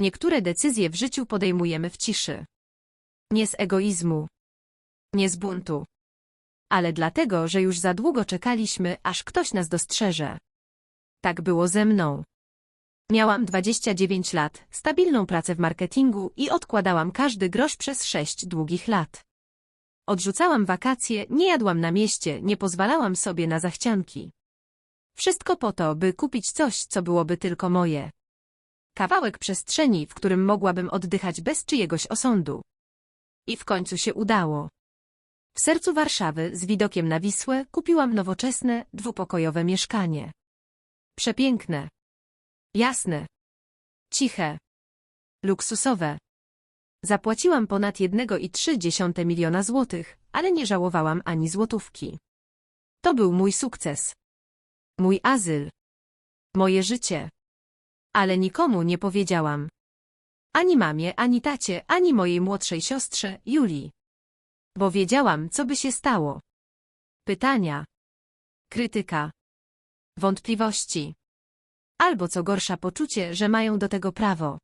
Niektóre decyzje w życiu podejmujemy w ciszy. Nie z egoizmu. Nie z buntu. Ale dlatego, że już za długo czekaliśmy, aż ktoś nas dostrzeże. Tak było ze mną. Miałam 29 lat, stabilną pracę w marketingu i odkładałam każdy grosz przez sześć długich lat. Odrzucałam wakacje, nie jadłam na mieście, nie pozwalałam sobie na zachcianki. Wszystko po to, by kupić coś, co byłoby tylko moje. Kawałek przestrzeni, w którym mogłabym oddychać bez czyjegoś osądu. I w końcu się udało. W sercu Warszawy, z widokiem na Wisłę, kupiłam nowoczesne, dwupokojowe mieszkanie. Przepiękne. Jasne. Ciche. Luksusowe. Zapłaciłam ponad 1,3 miliona złotych, ale nie żałowałam ani złotówki. To był mój sukces. Mój azyl. Moje życie. Ale nikomu nie powiedziałam. Ani mamie, ani tacie, ani mojej młodszej siostrze, Julii. Bo wiedziałam, co by się stało. Pytania. Krytyka. Wątpliwości. Albo co gorsza poczucie, że mają do tego prawo.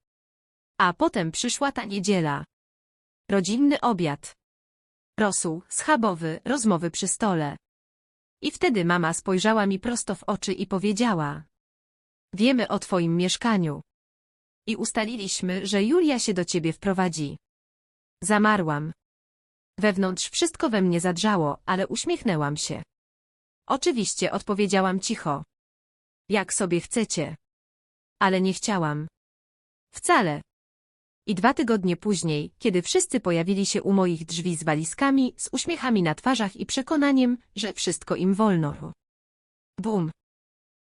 A potem przyszła ta niedziela. Rodzinny obiad. Rosół, schabowy, rozmowy przy stole. I wtedy mama spojrzała mi prosto w oczy i powiedziała. Wiemy o twoim mieszkaniu. I ustaliliśmy, że Julia się do ciebie wprowadzi. Zamarłam. Wewnątrz wszystko we mnie zadrżało, ale uśmiechnęłam się. Oczywiście odpowiedziałam cicho. Jak sobie chcecie. Ale nie chciałam. Wcale. I dwa tygodnie później, kiedy wszyscy pojawili się u moich drzwi z walizkami, z uśmiechami na twarzach i przekonaniem, że wszystko im wolno. Bum.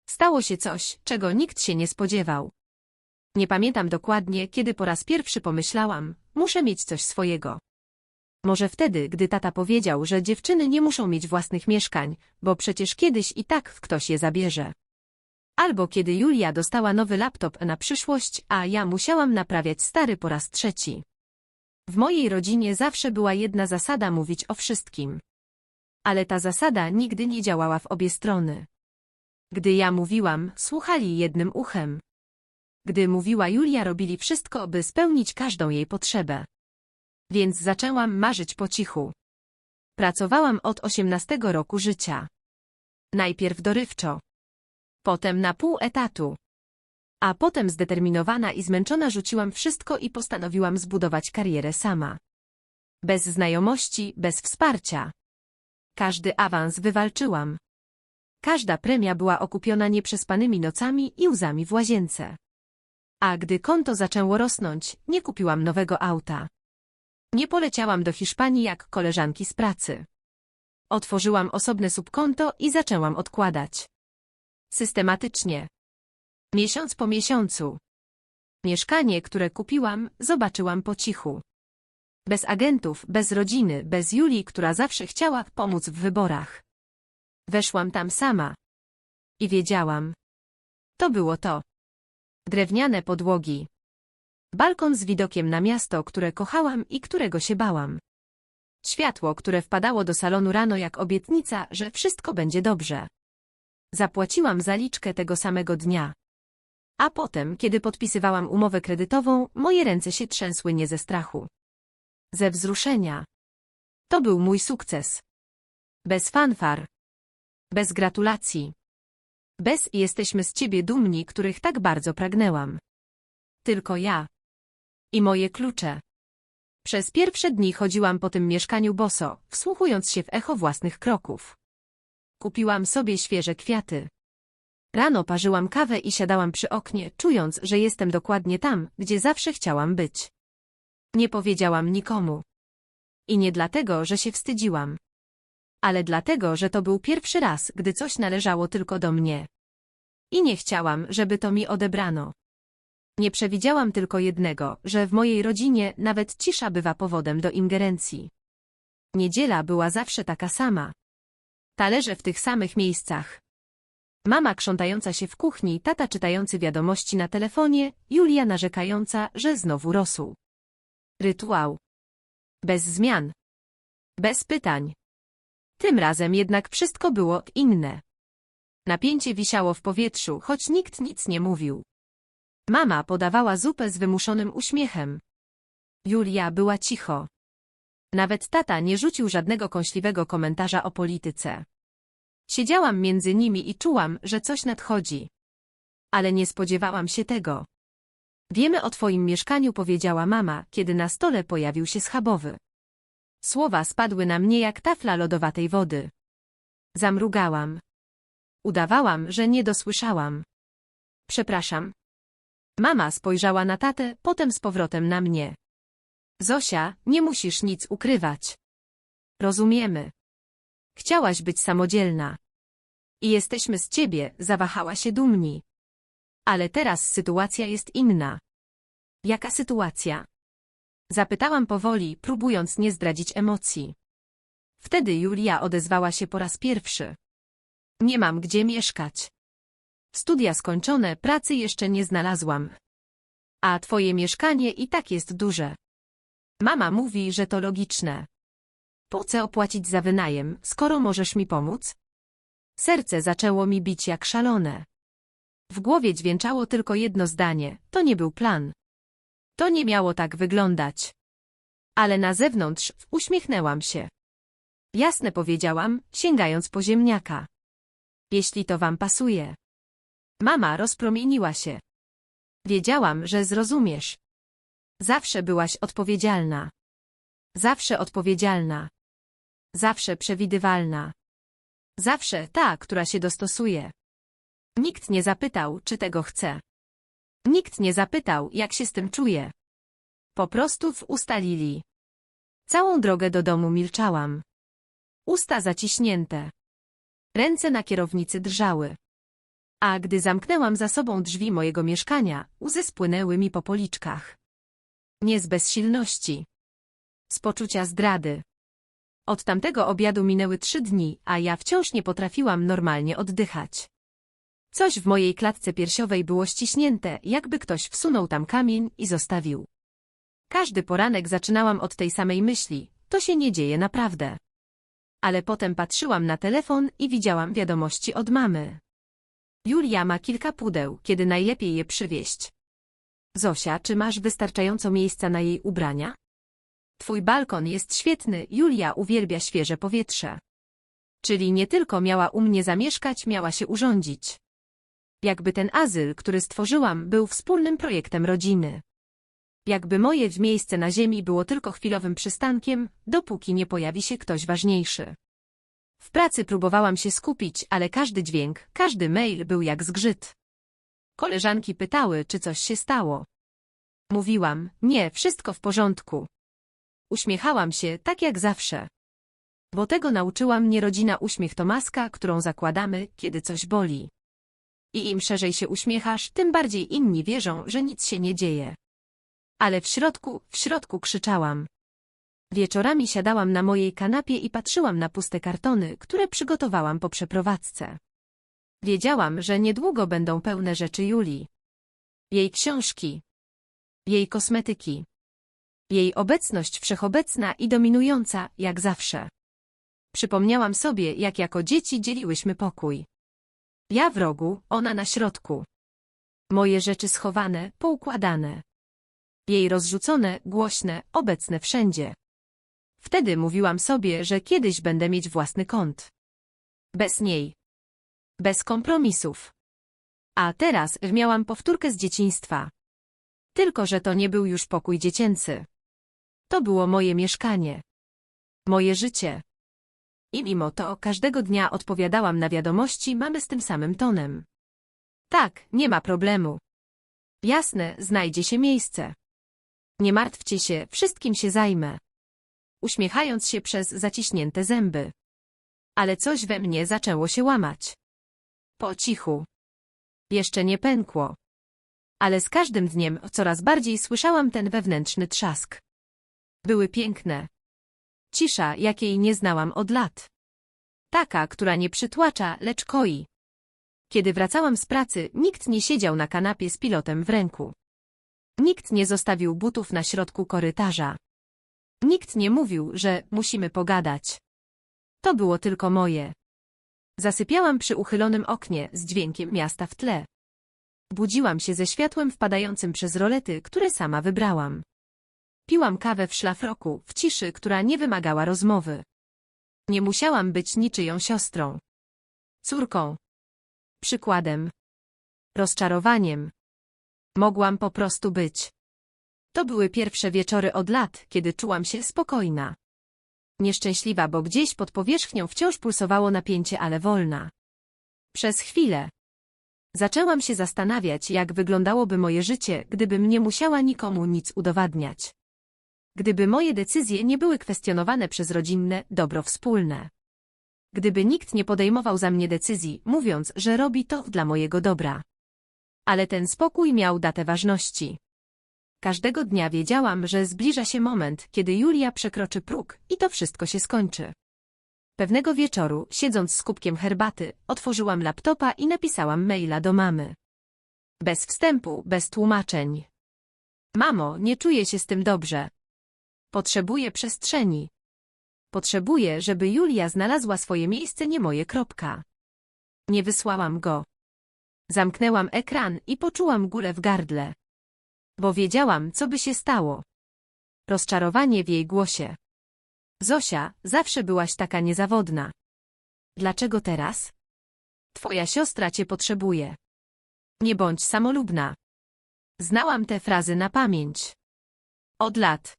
Stało się coś, czego nikt się nie spodziewał. Nie pamiętam dokładnie, kiedy po raz pierwszy pomyślałam, muszę mieć coś swojego. Może wtedy, gdy tata powiedział, że dziewczyny nie muszą mieć własnych mieszkań, bo przecież kiedyś i tak ktoś je zabierze. Albo kiedy Julia dostała nowy laptop na przyszłość, a ja musiałam naprawiać stary po raz trzeci. W mojej rodzinie zawsze była jedna zasada mówić o wszystkim. Ale ta zasada nigdy nie działała w obie strony. Gdy ja mówiłam, słuchali jednym uchem. Gdy mówiła Julia, robili wszystko, by spełnić każdą jej potrzebę. Więc zaczęłam marzyć po cichu. Pracowałam od 18 roku życia. Najpierw dorywczo. Potem na pół etatu. A potem zdeterminowana i zmęczona rzuciłam wszystko i postanowiłam zbudować karierę sama. Bez znajomości, bez wsparcia. Każdy awans wywalczyłam. Każda premia była okupiona nieprzespanymi nocami i łzami w łazience. A gdy konto zaczęło rosnąć, nie kupiłam nowego auta. Nie poleciałam do Hiszpanii jak koleżanki z pracy. Otworzyłam osobne subkonto i zaczęłam odkładać. Systematycznie. Miesiąc po miesiącu. Mieszkanie, które kupiłam, zobaczyłam po cichu. Bez agentów, bez rodziny, bez Julii, która zawsze chciała pomóc w wyborach. Weszłam tam sama. I wiedziałam. To było to. Drewniane podłogi. Balkon z widokiem na miasto, które kochałam i którego się bałam. Światło, które wpadało do salonu rano jak obietnica, że wszystko będzie dobrze. Zapłaciłam zaliczkę tego samego dnia. A potem, kiedy podpisywałam umowę kredytową, moje ręce się trzęsły nie ze strachu. Ze wzruszenia. To był mój sukces. Bez fanfar. Bez gratulacji. Bez jesteśmy z ciebie dumni, których tak bardzo pragnęłam. Tylko ja. I moje klucze. Przez pierwsze dni chodziłam po tym mieszkaniu boso, wsłuchując się w echo własnych kroków. Kupiłam sobie świeże kwiaty. Rano parzyłam kawę i siadałam przy oknie, czując, że jestem dokładnie tam, gdzie zawsze chciałam być. Nie powiedziałam nikomu. I nie dlatego, że się wstydziłam. Ale dlatego, że to był pierwszy raz, gdy coś należało tylko do mnie. I nie chciałam, żeby to mi odebrano. Nie przewidziałam tylko jednego, że w mojej rodzinie nawet cisza bywa powodem do ingerencji. Niedziela była zawsze taka sama. Talerze w tych samych miejscach. Mama krzątająca się w kuchni, tata czytający wiadomości na telefonie, Julia narzekająca, że znowu rosół. Rytuał. Bez zmian. Bez pytań. Tym razem jednak wszystko było inne. Napięcie wisiało w powietrzu, choć nikt nic nie mówił. Mama podawała zupę z wymuszonym uśmiechem. Julia była cicho. Nawet tata nie rzucił żadnego kąśliwego komentarza o polityce. Siedziałam między nimi i czułam, że coś nadchodzi. Ale nie spodziewałam się tego. Wiemy o twoim mieszkaniu, powiedziała mama, kiedy na stole pojawił się schabowy. Słowa spadły na mnie jak tafla lodowatej wody. Zamrugałam. Udawałam, że nie dosłyszałam. Przepraszam. Mama spojrzała na tatę, potem z powrotem na mnie. Zosia, nie musisz nic ukrywać. Rozumiemy. Chciałaś być samodzielna. I jesteśmy z ciebie, zawahała się dumni. Ale teraz sytuacja jest inna. Jaka sytuacja? Zapytałam powoli, próbując nie zdradzić emocji. Wtedy Julia odezwała się po raz pierwszy. Nie mam gdzie mieszkać. Studia skończone, pracy jeszcze nie znalazłam. A twoje mieszkanie i tak jest duże. Mama mówi, że to logiczne. Po co opłacić za wynajem, skoro możesz mi pomóc? Serce zaczęło mi bić jak szalone. W głowie dźwięczało tylko jedno zdanie, to nie był plan. To nie miało tak wyglądać. Ale na zewnątrz uśmiechnęłam się. Jasne powiedziałam, sięgając po ziemniaka. Jeśli to wam pasuje. Mama rozpromieniła się. Wiedziałam, że zrozumiesz. Zawsze byłaś odpowiedzialna. Zawsze odpowiedzialna. Zawsze przewidywalna. Zawsze ta, która się dostosuje. Nikt nie zapytał, czy tego chce. Nikt nie zapytał, jak się z tym czuje. Po prostu w ustalili. Całą drogę do domu milczałam. Usta zaciśnięte. Ręce na kierownicy drżały. A gdy zamknęłam za sobą drzwi mojego mieszkania, łzy spłynęły mi po policzkach. Nie z bezsilności. Z poczucia zdrady. Od tamtego obiadu minęły trzy dni, a ja wciąż nie potrafiłam normalnie oddychać. Coś w mojej klatce piersiowej było ściśnięte, jakby ktoś wsunął tam kamień i zostawił. Każdy poranek zaczynałam od tej samej myśli, to się nie dzieje naprawdę. Ale potem patrzyłam na telefon i widziałam wiadomości od mamy. Julia ma kilka pudeł, kiedy najlepiej je przywieźć. Zosia, czy masz wystarczająco miejsca na jej ubrania? Twój balkon jest świetny, Julia uwielbia świeże powietrze. Czyli nie tylko miała u mnie zamieszkać, miała się urządzić. Jakby ten azyl, który stworzyłam, był wspólnym projektem rodziny. Jakby moje w miejsce na ziemi było tylko chwilowym przystankiem, dopóki nie pojawi się ktoś ważniejszy. W pracy próbowałam się skupić, ale każdy dźwięk, każdy mail był jak zgrzyt. Koleżanki pytały, czy coś się stało. Mówiłam, nie, wszystko w porządku. Uśmiechałam się, tak jak zawsze. Bo tego nauczyła mnie rodzina uśmiech to maska, którą zakładamy, kiedy coś boli. I im szerzej się uśmiechasz, tym bardziej inni wierzą, że nic się nie dzieje. Ale w środku, w środku krzyczałam. Wieczorami siadałam na mojej kanapie i patrzyłam na puste kartony, które przygotowałam po przeprowadzce. Wiedziałam, że niedługo będą pełne rzeczy Julii. Jej książki. Jej kosmetyki. Jej obecność wszechobecna i dominująca, jak zawsze. Przypomniałam sobie, jak jako dzieci dzieliłyśmy pokój. Ja w rogu, ona na środku. Moje rzeczy schowane, poukładane. Jej rozrzucone, głośne, obecne wszędzie. Wtedy mówiłam sobie, że kiedyś będę mieć własny kąt. Bez niej. Bez kompromisów. A teraz miałam powtórkę z dzieciństwa. Tylko, że to nie był już pokój dziecięcy. To było moje mieszkanie. Moje życie. I mimo to każdego dnia odpowiadałam na wiadomości mamy z tym samym tonem. Tak, nie ma problemu. Jasne, znajdzie się miejsce. Nie martwcie się, wszystkim się zajmę. Uśmiechając się przez zaciśnięte zęby. Ale coś we mnie zaczęło się łamać. Po cichu. Jeszcze nie pękło. Ale z każdym dniem coraz bardziej słyszałam ten wewnętrzny trzask. Były piękne. Cisza, jakiej nie znałam od lat. Taka, która nie przytłacza, lecz koi. Kiedy wracałam z pracy, nikt nie siedział na kanapie z pilotem w ręku. Nikt nie zostawił butów na środku korytarza. Nikt nie mówił, że musimy pogadać. To było tylko moje. Zasypiałam przy uchylonym oknie z dźwiękiem miasta w tle. Budziłam się ze światłem wpadającym przez rolety, które sama wybrałam. Piłam kawę w szlafroku, w ciszy, która nie wymagała rozmowy. Nie musiałam być niczyją siostrą. Córką. Przykładem. Rozczarowaniem. Mogłam po prostu być. To były pierwsze wieczory od lat, kiedy czułam się spokojna. Nieszczęśliwa, bo gdzieś pod powierzchnią wciąż pulsowało napięcie, ale wolna. Przez chwilę. Zaczęłam się zastanawiać, jak wyglądałoby moje życie, gdybym nie musiała nikomu nic udowadniać. Gdyby moje decyzje nie były kwestionowane przez rodzinne dobro wspólne. Gdyby nikt nie podejmował za mnie decyzji, mówiąc, że robi to dla mojego dobra. Ale ten spokój miał datę ważności. Każdego dnia wiedziałam, że zbliża się moment, kiedy Julia przekroczy próg i to wszystko się skończy. Pewnego wieczoru, siedząc z kubkiem herbaty, otworzyłam laptopa i napisałam maila do mamy. Bez wstępu, bez tłumaczeń. Mamo, nie czuję się z tym dobrze. Potrzebuję przestrzeni. Potrzebuję, żeby Julia znalazła swoje miejsce, nie moje kropka. Nie wysłałam go. Zamknęłam ekran i poczułam górę w gardle. Bo wiedziałam, co by się stało. Rozczarowanie w jej głosie. Zosia, zawsze byłaś taka niezawodna. Dlaczego teraz? Twoja siostra cię potrzebuje. Nie bądź samolubna. Znałam te frazy na pamięć. Od lat.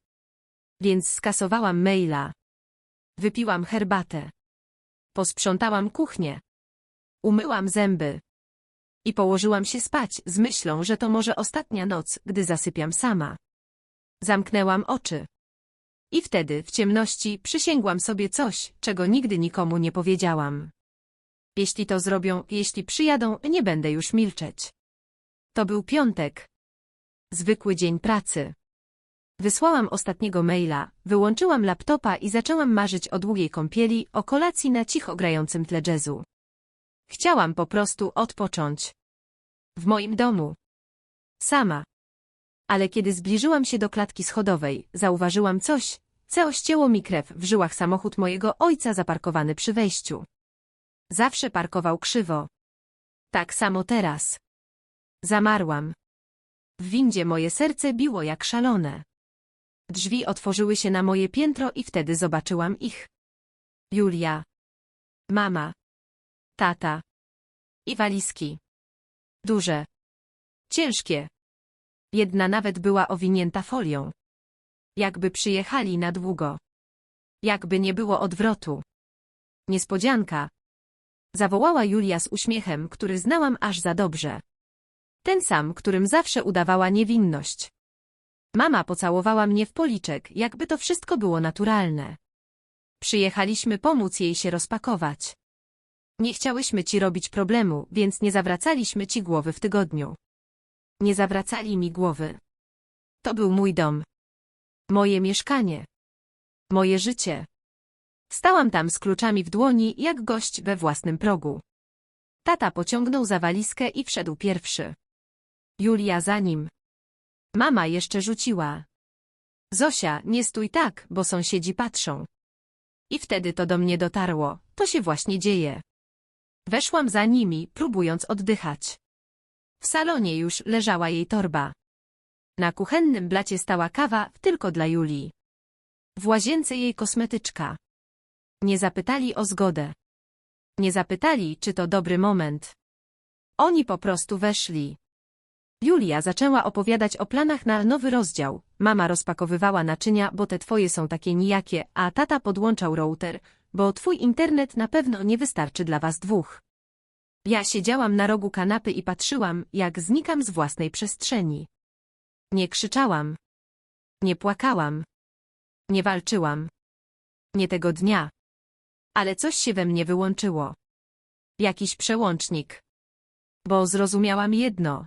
Więc skasowałam maila. Wypiłam herbatę. Posprzątałam kuchnię. Umyłam zęby. I położyłam się spać z myślą, że to może ostatnia noc, gdy zasypiam sama. Zamknęłam oczy. I wtedy, w ciemności, przysięgłam sobie coś, czego nigdy nikomu nie powiedziałam. Jeśli to zrobią, jeśli przyjadą, nie będę już milczeć. To był piątek. Zwykły dzień pracy. Wysłałam ostatniego maila, wyłączyłam laptopa i zaczęłam marzyć o długiej kąpieli, o kolacji na cicho grającym tle jazzu. Chciałam po prostu odpocząć. W moim domu. Sama. Ale kiedy zbliżyłam się do klatki schodowej, zauważyłam coś, co ścięło mi krew w żyłach samochód mojego ojca zaparkowany przy wejściu. Zawsze parkował krzywo. Tak samo teraz. Zamarłam. W windzie moje serce biło jak szalone. Drzwi otworzyły się na moje piętro i wtedy zobaczyłam ich. Julia. Mama. Tata. I walizki. Duże. Ciężkie. Jedna nawet była owinięta folią. Jakby przyjechali na długo. Jakby nie było odwrotu. Niespodzianka. Zawołała Julia z uśmiechem, który znałam aż za dobrze. Ten sam, którym zawsze udawała niewinność. Mama pocałowała mnie w policzek, jakby to wszystko było naturalne. Przyjechaliśmy pomóc jej się rozpakować. Nie chciałyśmy ci robić problemu, więc nie zawracaliśmy ci głowy w tygodniu. Nie zawracali mi głowy. To był mój dom. Moje mieszkanie. Moje życie. Stałam tam z kluczami w dłoni, jak gość we własnym progu. Tata pociągnął za walizkę i wszedł pierwszy. Julia za nim. Mama jeszcze rzuciła. Zosia, nie stój tak, bo sąsiedzi patrzą. I wtedy to do mnie dotarło, to się właśnie dzieje. Weszłam za nimi, próbując oddychać. W salonie już leżała jej torba. Na kuchennym blacie stała kawa tylko dla Julii. W łazience jej kosmetyczka. Nie zapytali o zgodę. Nie zapytali, czy to dobry moment. Oni po prostu weszli. Julia zaczęła opowiadać o planach na nowy rozdział. Mama rozpakowywała naczynia, bo te twoje są takie nijakie, a tata podłączał router, bo twój internet na pewno nie wystarczy dla was dwóch. Ja siedziałam na rogu kanapy i patrzyłam, jak znikam z własnej przestrzeni. Nie krzyczałam. Nie płakałam. Nie walczyłam. Nie tego dnia. Ale coś się we mnie wyłączyło. Jakiś przełącznik. Bo zrozumiałam jedno.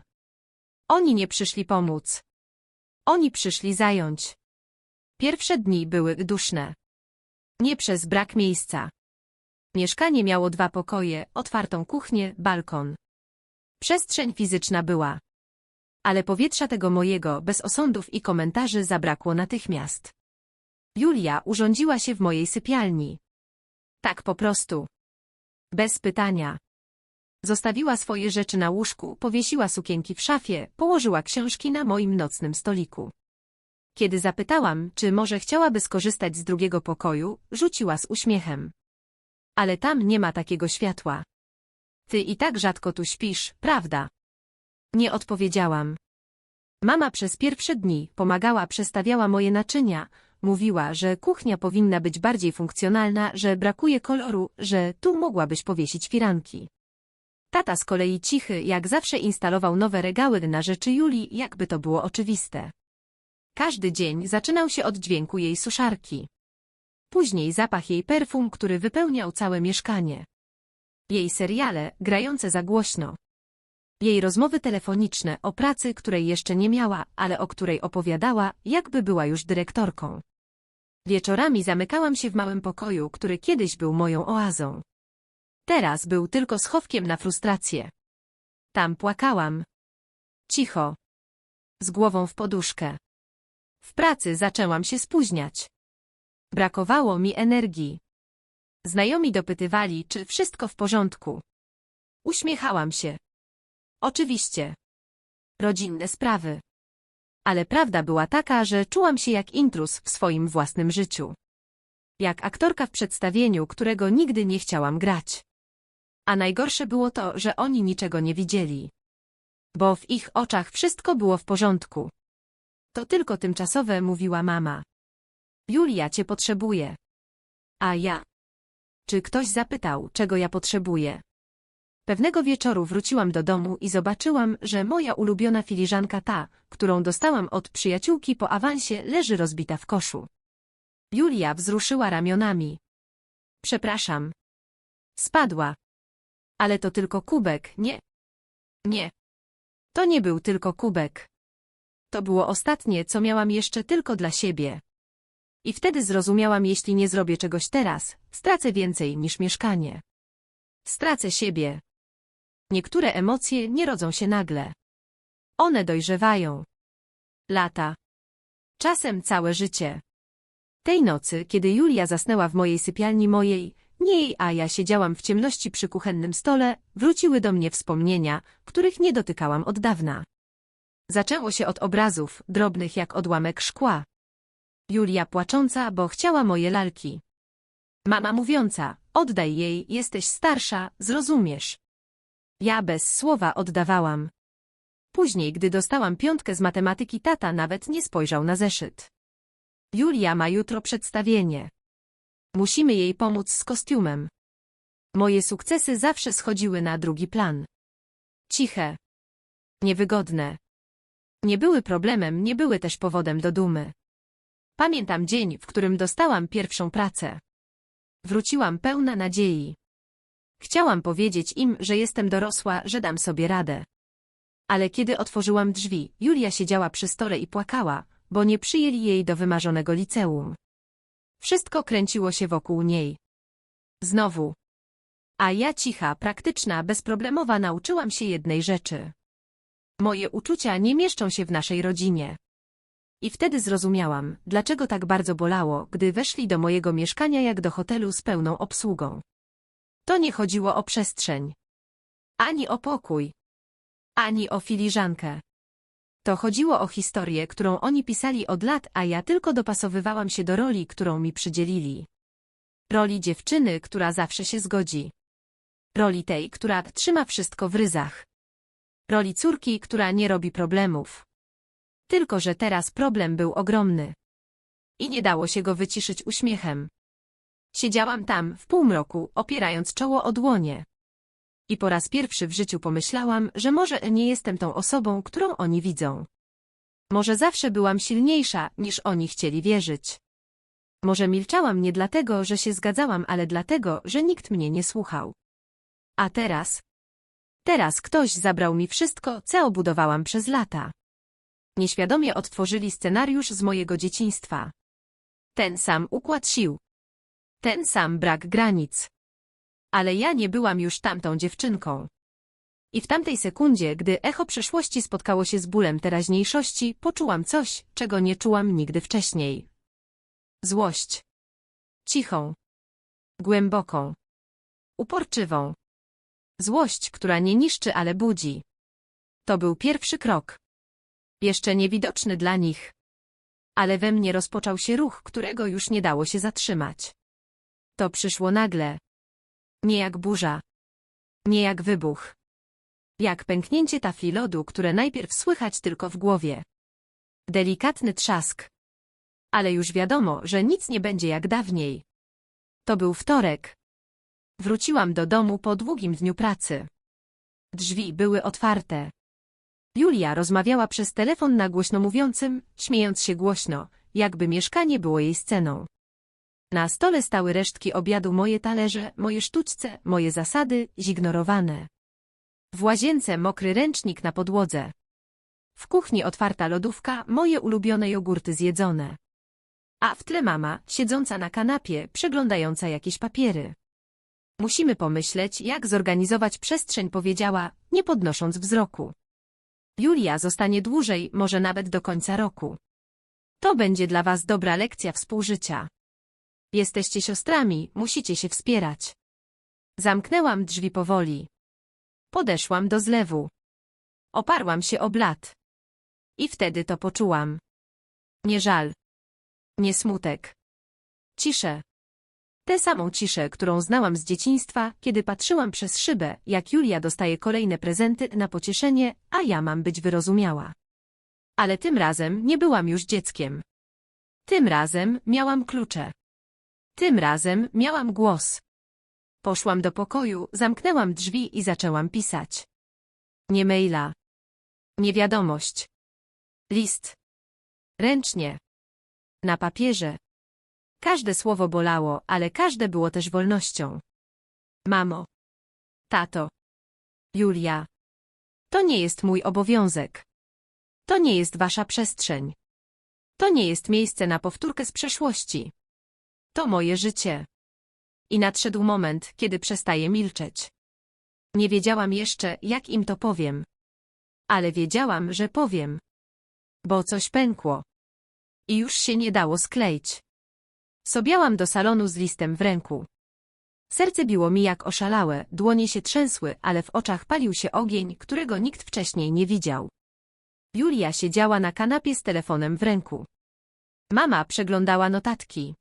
Oni nie przyszli pomóc. Oni przyszli zająć. Pierwsze dni były duszne. Nie przez brak miejsca. Mieszkanie miało dwa pokoje, otwartą kuchnię, balkon. Przestrzeń fizyczna była. Ale powietrza tego mojego, bez osądów i komentarzy, zabrakło natychmiast. Julia urządziła się w mojej sypialni. Tak po prostu. Bez pytania. Zostawiła swoje rzeczy na łóżku, powiesiła sukienki w szafie, położyła książki na moim nocnym stoliku. Kiedy zapytałam, czy może chciałaby skorzystać z drugiego pokoju, rzuciła z uśmiechem. Ale tam nie ma takiego światła. Ty i tak rzadko tu śpisz, prawda? Nie odpowiedziałam. Mama przez pierwsze dni pomagała, przestawiała moje naczynia, mówiła, że kuchnia powinna być bardziej funkcjonalna, że brakuje koloru, że tu mogłabyś powiesić firanki. Tata z kolei cichy, jak zawsze instalował nowe regały na rzeczy Julii, jakby to było oczywiste. Każdy dzień zaczynał się od dźwięku jej suszarki. Później zapach jej perfum, który wypełniał całe mieszkanie. Jej seriale, grające za głośno. Jej rozmowy telefoniczne o pracy, której jeszcze nie miała, ale o której opowiadała, jakby była już dyrektorką. Wieczorami zamykałam się w małym pokoju, który kiedyś był moją oazą. Teraz był tylko schowkiem na frustrację. Tam płakałam. Cicho. Z głową w poduszkę. W pracy zaczęłam się spóźniać. Brakowało mi energii. Znajomi dopytywali, czy wszystko w porządku. Uśmiechałam się. Oczywiście. Rodzinne sprawy. Ale prawda była taka, że czułam się jak intrus w swoim własnym życiu. Jak aktorka w przedstawieniu, którego nigdy nie chciałam grać. A najgorsze było to, że oni niczego nie widzieli. Bo w ich oczach wszystko było w porządku. To tylko tymczasowe, mówiła mama. Julia cię potrzebuje. A ja? Czy ktoś zapytał, czego ja potrzebuję? Pewnego wieczoru wróciłam do domu i zobaczyłam, że moja ulubiona filiżanka ta, którą dostałam od przyjaciółki po awansie, leży rozbita w koszu. Julia wzruszyła ramionami. Przepraszam. Spadła. Ale to tylko kubek, nie? Nie. To nie był tylko kubek. To było ostatnie, co miałam jeszcze tylko dla siebie. I wtedy zrozumiałam, jeśli nie zrobię czegoś teraz, stracę więcej niż mieszkanie. Stracę siebie. Niektóre emocje nie rodzą się nagle. One dojrzewają. Lata. Czasem całe życie. Tej nocy, kiedy Julia zasnęła w mojej sypialni mojej, nie jej, a ja siedziałam w ciemności przy kuchennym stole, wróciły do mnie wspomnienia, których nie dotykałam od dawna. Zaczęło się od obrazów, drobnych jak odłamek szkła. Julia płacząca, bo chciała moje lalki. Mama mówiąca, oddaj jej, jesteś starsza, zrozumiesz. Ja bez słowa oddawałam. Później, gdy dostałam piątkę z matematyki, tata nawet nie spojrzał na zeszyt. Julia ma jutro przedstawienie. Musimy jej pomóc z kostiumem. Moje sukcesy zawsze schodziły na drugi plan. Ciche. Niewygodne. Nie były problemem, nie były też powodem do dumy. Pamiętam dzień, w którym dostałam pierwszą pracę. Wróciłam pełna nadziei. Chciałam powiedzieć im, że jestem dorosła, że dam sobie radę. Ale kiedy otworzyłam drzwi, Julia siedziała przy stole i płakała, bo nie przyjęli jej do wymarzonego liceum. Wszystko kręciło się wokół niej. Znowu. A ja cicha, praktyczna, bezproblemowa nauczyłam się jednej rzeczy. Moje uczucia nie mieszczą się w naszej rodzinie. I wtedy zrozumiałam, dlaczego tak bardzo bolało, gdy weszli do mojego mieszkania jak do hotelu z pełną obsługą. To nie chodziło o przestrzeń. Ani o pokój. Ani o filiżankę. To chodziło o historię, którą oni pisali od lat, a ja tylko dopasowywałam się do roli, którą mi przydzielili. Roli dziewczyny, która zawsze się zgodzi. Roli tej, która trzyma wszystko w ryzach. Roli córki, która nie robi problemów. Tylko, że teraz problem był ogromny. I nie dało się go wyciszyć uśmiechem. Siedziałam tam, w półmroku, opierając czoło o dłonie. I po raz pierwszy w życiu pomyślałam, że może nie jestem tą osobą, którą oni widzą. Może zawsze byłam silniejsza, niż oni chcieli wierzyć. Może milczałam nie dlatego, że się zgadzałam, ale dlatego, że nikt mnie nie słuchał. A teraz? Teraz ktoś zabrał mi wszystko, co obudowałam przez lata. Nieświadomie odtworzyli scenariusz z mojego dzieciństwa. Ten sam układ sił. Ten sam brak granic. Ale ja nie byłam już tamtą dziewczynką. I w tamtej sekundzie, gdy echo przeszłości spotkało się z bólem teraźniejszości, poczułam coś, czego nie czułam nigdy wcześniej. Złość. Cichą. Głęboką. Uporczywą. Złość, która nie niszczy, ale budzi. To był pierwszy krok. Jeszcze niewidoczny dla nich. Ale we mnie rozpoczął się ruch, którego już nie dało się zatrzymać. To przyszło nagle. Nie jak burza. Nie jak wybuch. Jak pęknięcie tafli lodu, które najpierw słychać tylko w głowie. Delikatny trzask. Ale już wiadomo, że nic nie będzie jak dawniej. To był wtorek. Wróciłam do domu po długim dniu pracy. Drzwi były otwarte. Julia rozmawiała przez telefon na głośno mówiącym, śmiejąc się głośno, jakby mieszkanie było jej sceną. Na stole stały resztki obiadu moje talerze, moje sztućce, moje zasady, zignorowane. W łazience mokry ręcznik na podłodze. W kuchni otwarta lodówka, moje ulubione jogurty zjedzone. A w tle mama, siedząca na kanapie, przeglądająca jakieś papiery. Musimy pomyśleć, jak zorganizować przestrzeń, powiedziała, nie podnosząc wzroku. Julia zostanie dłużej, może nawet do końca roku. To będzie dla was dobra lekcja współżycia. Jesteście siostrami, musicie się wspierać. Zamknęłam drzwi powoli. Podeszłam do zlewu. Oparłam się o blat. I wtedy to poczułam. Nie żal. Nie smutek. Ciszę. Tę samą ciszę, którą znałam z dzieciństwa, kiedy patrzyłam przez szybę, jak Julia dostaje kolejne prezenty na pocieszenie, a ja mam być wyrozumiała. Ale tym razem nie byłam już dzieckiem. Tym razem miałam klucze. Tym razem miałam głos. Poszłam do pokoju, zamknęłam drzwi i zaczęłam pisać. Nie maila. Nie wiadomość. List. Ręcznie. Na papierze. Każde słowo bolało, ale każde było też wolnością. Mamo. Tato. Julia. To nie jest mój obowiązek. To nie jest wasza przestrzeń. To nie jest miejsce na powtórkę z przeszłości. To moje życie. I nadszedł moment, kiedy przestaję milczeć. Nie wiedziałam jeszcze, jak im to powiem. Ale wiedziałam, że powiem. Bo coś pękło. I już się nie dało skleić. Sobiałam do salonu z listem w ręku. Serce biło mi jak oszalałe, dłonie się trzęsły, ale w oczach palił się ogień, którego nikt wcześniej nie widział. Julia siedziała na kanapie z telefonem w ręku. Mama przeglądała notatki.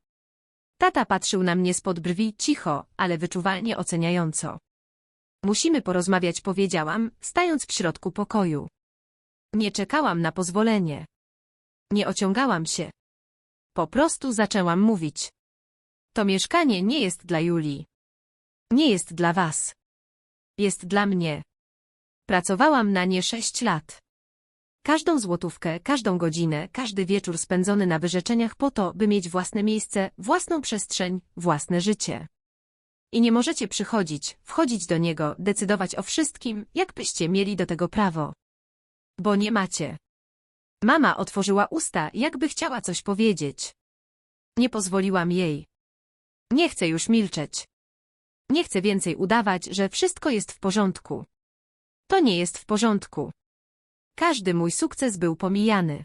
Tata patrzył na mnie spod brwi cicho, ale wyczuwalnie oceniająco. Musimy porozmawiać, powiedziałam, stając w środku pokoju. Nie czekałam na pozwolenie. Nie ociągałam się. Po prostu zaczęłam mówić. To mieszkanie nie jest dla Julii. Nie jest dla was. Jest dla mnie. Pracowałam na nie sześć lat. Każdą złotówkę, każdą godzinę, każdy wieczór spędzony na wyrzeczeniach po to, by mieć własne miejsce, własną przestrzeń, własne życie. I nie możecie przychodzić, wchodzić do niego, decydować o wszystkim, jakbyście mieli do tego prawo. Bo nie macie. Mama otworzyła usta, jakby chciała coś powiedzieć. Nie pozwoliłam jej. Nie chcę już milczeć. Nie chcę więcej udawać, że wszystko jest w porządku. To nie jest w porządku. Każdy mój sukces był pomijany.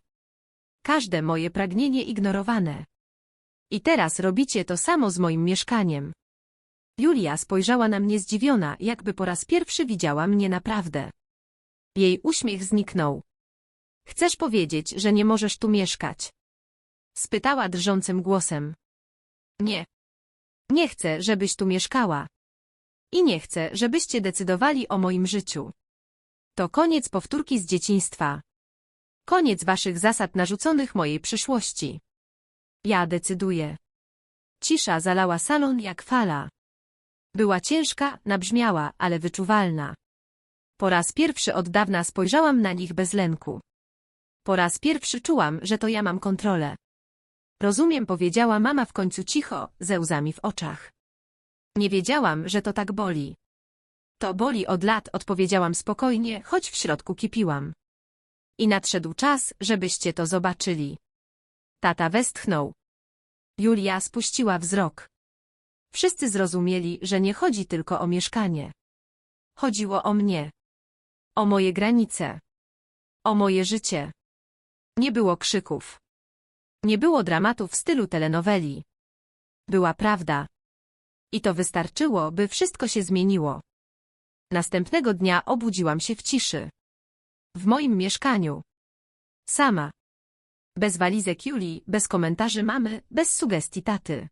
Każde moje pragnienie ignorowane. I teraz robicie to samo z moim mieszkaniem. Julia spojrzała na mnie zdziwiona, jakby po raz pierwszy widziała mnie naprawdę. Jej uśmiech zniknął. Chcesz powiedzieć, że nie możesz tu mieszkać? Spytała drżącym głosem. Nie. Nie chcę, żebyś tu mieszkała. I nie chcę, żebyście decydowali o moim życiu. To koniec powtórki z dzieciństwa. Koniec waszych zasad narzuconych mojej przyszłości. Ja decyduję. Cisza zalała salon jak fala. Była ciężka, nabrzmiała, ale wyczuwalna. Po raz pierwszy od dawna spojrzałam na nich bez lęku. Po raz pierwszy czułam, że to ja mam kontrolę. Rozumiem, powiedziała mama w końcu cicho, ze łzami w oczach. Nie wiedziałam, że to tak boli. To boli od lat, odpowiedziałam spokojnie, choć w środku kipiłam. I nadszedł czas, żebyście to zobaczyli. Tata westchnął. Julia spuściła wzrok. Wszyscy zrozumieli, że nie chodzi tylko o mieszkanie. Chodziło o mnie. O moje granice. O moje życie. Nie było krzyków. Nie było dramatu w stylu telenoweli. Była prawda. I to wystarczyło, by wszystko się zmieniło. Następnego dnia obudziłam się w ciszy. W moim mieszkaniu. Sama. Bez walizek Julii, bez komentarzy mamy, bez sugestii taty.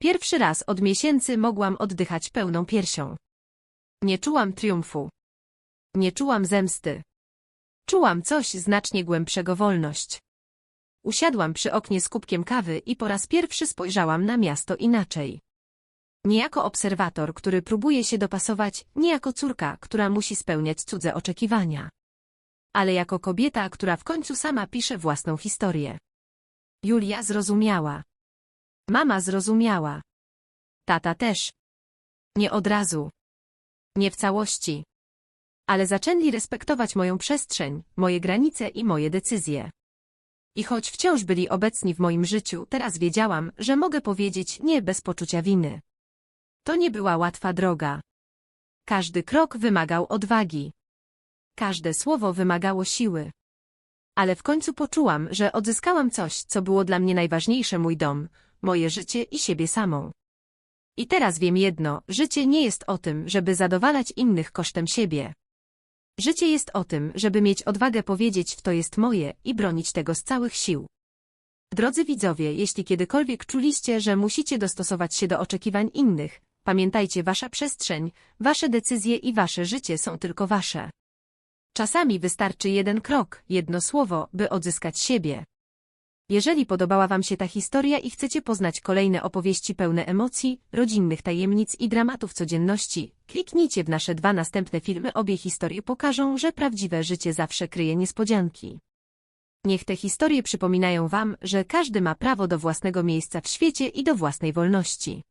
Pierwszy raz od miesięcy mogłam oddychać pełną piersią. Nie czułam triumfu. Nie czułam zemsty. Czułam coś znacznie głębszego wolność. Usiadłam przy oknie z kubkiem kawy i po raz pierwszy spojrzałam na miasto inaczej. Nie jako obserwator, który próbuje się dopasować, nie jako córka, która musi spełniać cudze oczekiwania. Ale jako kobieta, która w końcu sama pisze własną historię. Julia zrozumiała. Mama zrozumiała. Tata też. Nie od razu. Nie w całości. Ale zaczęli respektować moją przestrzeń, moje granice i moje decyzje. I choć wciąż byli obecni w moim życiu, teraz wiedziałam, że mogę powiedzieć nie bez poczucia winy. To nie była łatwa droga. Każdy krok wymagał odwagi. Każde słowo wymagało siły. Ale w końcu poczułam, że odzyskałam coś, co było dla mnie najważniejsze mój dom, moje życie i siebie samą. I teraz wiem jedno, życie nie jest o tym, żeby zadowalać innych kosztem siebie. Życie jest o tym, żeby mieć odwagę powiedzieć w to jest moje i bronić tego z całych sił. Drodzy widzowie, jeśli kiedykolwiek czuliście, że musicie dostosować się do oczekiwań innych, pamiętajcie wasza przestrzeń, wasze decyzje i wasze życie są tylko wasze. Czasami wystarczy jeden krok, jedno słowo, by odzyskać siebie. Jeżeli podobała Wam się ta historia i chcecie poznać kolejne opowieści pełne emocji, rodzinnych tajemnic i dramatów codzienności, kliknijcie w nasze dwa następne filmy. Obie historie pokażą, że prawdziwe życie zawsze kryje niespodzianki. Niech te historie przypominają Wam, że każdy ma prawo do własnego miejsca w świecie i do własnej wolności.